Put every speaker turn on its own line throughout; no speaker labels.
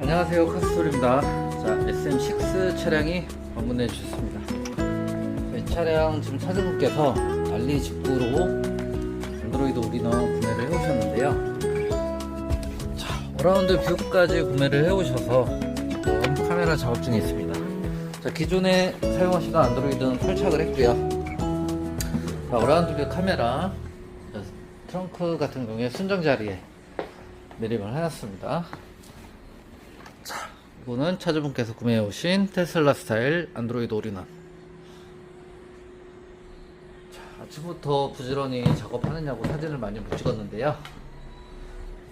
안녕하세요 카스톨입니다. 자 SM6 차량이 방문해 주셨습니다. 이 차량 지금 차주분께서 알리 직구로 안드로이드 올인원 구매를 해오셨는데요. 자 어라운드 뷰까지 구매를 해오셔서 지금 카메라 작업 중에 있습니다. 자 기존에 사용하시던 안드로이드는 탈착을 했고요. 자 어라운드 뷰 카메라 자, 트렁크 같은 경우에 순정 자리에 매립을 해놨습니다. 자, 이거는 차주분께서 구매해 오신 테슬라 스타일 안드로이드 올인원. 자, 아침부터 부지런히 작업하느냐고 사진을 많이 못 찍었는데요.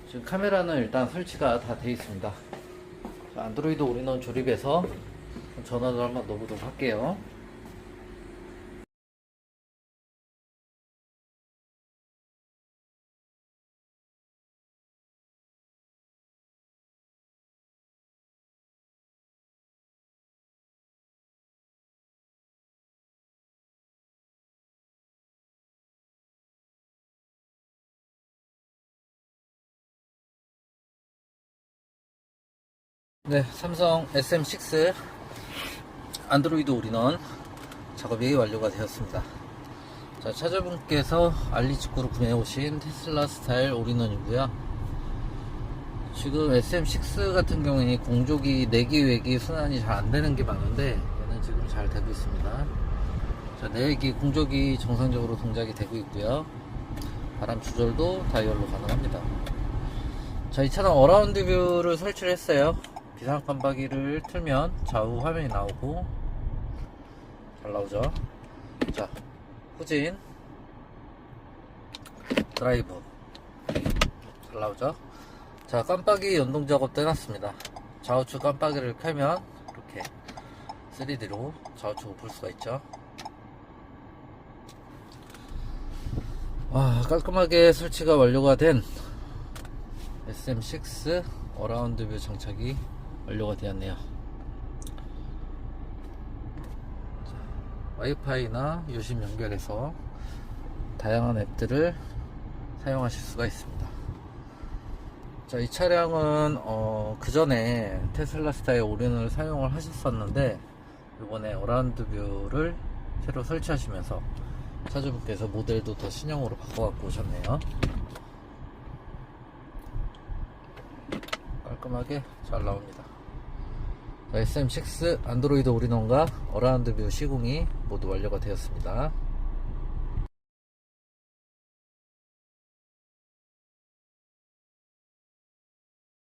지금 카메라는 일단 설치가 다 되어 있습니다. 자, 안드로이드 올인원 조립해서 전원을 한번 넣어보도록 할게요. 네, 삼성 SM6 안드로이드 올인원 작업이 완료가 되었습니다. 자, 차주분께서 알리직구로 구매해 오신 테슬라 스타일 올인원이고요. 지금 SM6 같은 경우에 공조기 내기 외기 순환이 잘 안 되는 게 많은데 얘는 지금 잘 되고 있습니다. 자, 내기 공조기 정상적으로 동작이 되고 있고요. 바람 조절도 다이얼로 가능합니다. 자, 이 차량 어라운드 뷰를 설치를 했어요. 비상 깜빡이를 틀면 좌우 화면이 나오고 잘 나오죠. 자, 후진, 드라이브 잘 나오죠. 자, 깜빡이 연동 작업도 해놨습니다. 좌우측 깜빡이를 켜면 이렇게 3D로 좌우측을 볼 수가 있죠. 와, 깔끔하게 설치가 완료가 된 SM6 어라운드 뷰 장착이 완료가 되었네요. 자, 와이파이나 유심 연결해서 다양한 앱들을 사용하실 수가 있습니다. 자, 이 차량은 어, 그 전에 테슬라 스타의 올인을 사용을 하셨었는데 이번에 어라운드 뷰를 새로 설치하시면서 차주분께서 모델도 더 신형으로 바꿔 갖고 오셨네요. 깔끔하게 잘 나옵니다. SM6 안드로이드 올인원과 어라운드 뷰 시공이 모두 완료가 되었습니다.